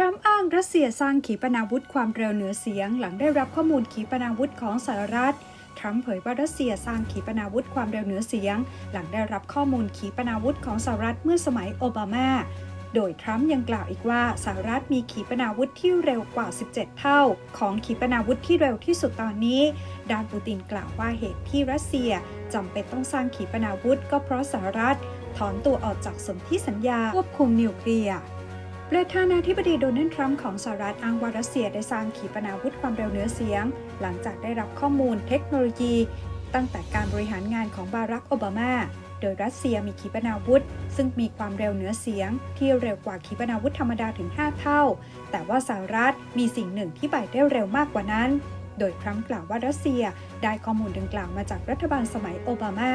ทรัมป์อ้างรัสเซียสร้างขีปนาวุธความเร็วเหนือเสียง หลังได้รับข้อมูลขีปนาวุธของสหรัฐ ทรัมป์เผยว่ารัสเซียสร้างขีปนาวุธความเร็วเหนือเสียง หลังได้รับข้อมูลขีปนาวุธของสหรัฐเมื่อสมัยโอบามา โดยทรัมป์ยังกล่าวอีกว่าสหรัฐมีขีปนาวุธที่เร็วกว่า 17 เท่า ของขีปนาวุธที่เร็วที่สุดตอนนี้ ดานปูตินกล่าวว่าเหตุที่รัสเซียจำเป็นต้องสร้างขีปนาวุธก็เพราะสหรัฐถอนตัวออกจากสนธิสัญญาควบคุมนิวเคลียร์ ประธานาธิบดีโดนัลด์ทรัมป์ของสหรัฐอ้างว่ารัสเซียได้สร้างขีปนาวุธความเร็วเหนือเสียง หลังจากได้รับข้อมูลเทคโนโลยี ตั้งแต่การบริหารงานของบารักโอบามา โดยรัสเซียมีขีปนาวุธ ซึ่งมีความเร็วเหนือเสียง ที่เร็วกว่าขีปนาวุธธรรมดาถึง 5 เท่า แต่ว่าสหรัฐมีสิ่งหนึ่งที่ไปได้เร็วมากกว่านั้นโดยทรัมป์กล่าวว่ารัสเซียได้ข้อมูลดังกล่าวมาจากรัฐบาลสมัยโอบามา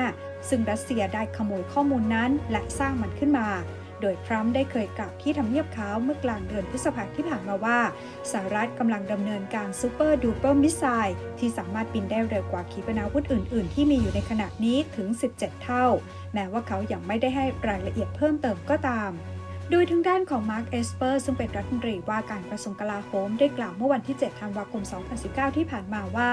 ซึ่งรัสเซียได้ขโมยข้อมูลนั้นและสร้างมันขึ้นมา โดยทรัมป์ได้เคยกล่าวที่ทำเนียบขาวเมื่อกลางเดือนพฤษภาคมที่ผ่านมาว่าสหรัฐกำลังดำเนินการซูเปอร์ดูเปอร์มิสไซล์ที่สามารถบินได้เร็วกว่าขีปนาวุธอื่น ๆ ที่มีอยู่ในขณะนี้ถึง 17 เท่า แม้ว่าเขายัางไม่ได้ให้รายละเอียดเพิ่มเติมก็ตามโดยทางด้านของมาร์คเอสเปอร์ซึ่งเป็นรัฐมนตรีว่าการกระทรวงกลาโหมได้กล่าวเมื่อวันที่ 7 ธันวาคม 2019 ที่ผ่านมาว่า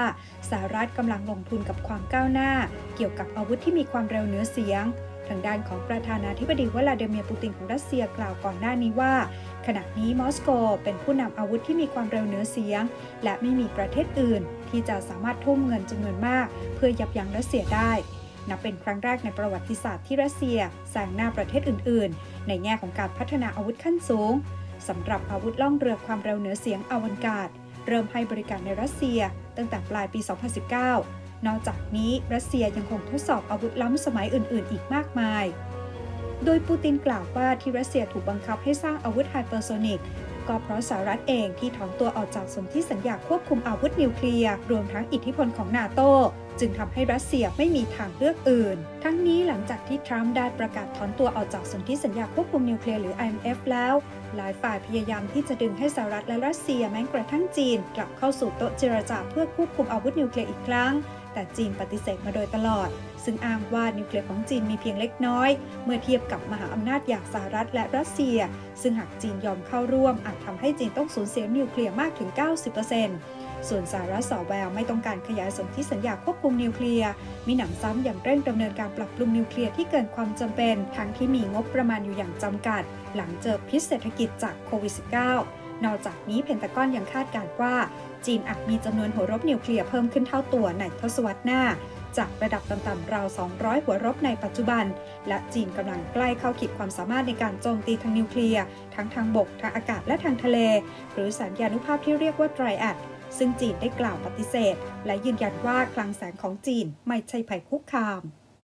สหรัฐกำลังลงทุนกับความก้าวหน้า เกี่ยวกับอาวุธที่มีความเร็วเหนือเสียง ทางด้านของประธานาธิบดีวลาดิเมียร์ปูตินของรัสเซียกล่าวก่อนหน้านี้ว่า ขณะนี้มอสโกเป็นผู้นำอาวุธที่มีความเร็วเหนือเสียง และไม่มีประเทศอื่น ที่จะสามารถทุ่มเงินจำนวนมาก เพื่อยับยั้งรัสเซียได้นับเป็นครั้งแรกในประวัติศาสตร์ที่รัสเซียแซงหน้าประเทศอื่น ๆ ในแง่ของการพัฒนาอาวุธขั้นสูงสำหรับอาวุธล่องเรือความเร็วเหนือเสียงอวันการ์ดเริ่มให้บริการในรัสเซีย ตั้งแต่ปลายปี 2019 นอกจากนี้รัสเซียยังคงทดสอบอาวุธล้ำสมัยอื่น ๆ อีกมากมาย โดยปูตินกล่าวว่าที่รัสเซียถูกบังคับให้สร้างอาวุธไฮเปอร์โซนิกก็เพราะสหรัฐเองที่ถอนตัวออกจากสนธิสัญญาควบคุมอาวุธนิวเคลียร์ รวมทั้งอิทธิพลของนาโต จึงทำให้รัสเซียไม่มีทางเลือกอื่น ทั้งนี้หลังจากที่ทรัมป์ได้ประกาศถอนตัวออกจากสนธิสัญญาควบคุมนิวเคลียร์หรือ INF แล้ว หลายฝ่ายพยายามที่จะดึงให้สหรัฐและรัสเซียแม้กระทั่งจีน กลับเข้าสู่โต๊ะเจรจาเพื่อควบคุมอาวุธนิวเคลียร์อีกครั้ง แต่จีนปฏิเสธมาโดยตลอด ซึ่งอ้างว่านิวเคลียร์ของจีนมีเพียงเล็กน้อย เมื่อเทียบกับมหาอำนาจอย่างสหรัฐและรัสเซีย ซึ่งหากจีนยอมเข้าร่วม อาจทำให้จีนต้องสูญเสียนิวเคลียร์มากถึง 90%ส่วนสหรัฐสอแววไม่ต้องการขยายสนธิสัญญาควบคุมนิวเคลียร์ มีหนำซ้ำอย่างเร่งดำเนินการปรับปรุงนิวเคลียร์ที่เกินความจำเป็น ทั้งที่มีงบประมาณอยู่อย่างจำกัด หลังเจอพิษเศรษฐกิจจากโควิด -19 นอกจากนี้เพนตากอนยังคาดการณ์ว่า จีนอาจมีจำนวนหัวรบนิวเคลียร์เพิ่มขึ้นเท่าตัวในทศวรรษหน้า จากระดับต่ำๆราว 200 หัวรบในปัจจุบัน และจีนกำลังใกล้เข้าขีดความสามารถในการโจมตีทางนิวเคลียร์ทั้งทางบก ทางอากาศและทางทะเล หรือสัญญานุภาพที่เรียกว่าไตรแอดซึ่งจีนได้กล่าวปฏิเสธ และยืนยันว่าคลังแสงของจีนไม่ใช่ภัยคุกคาม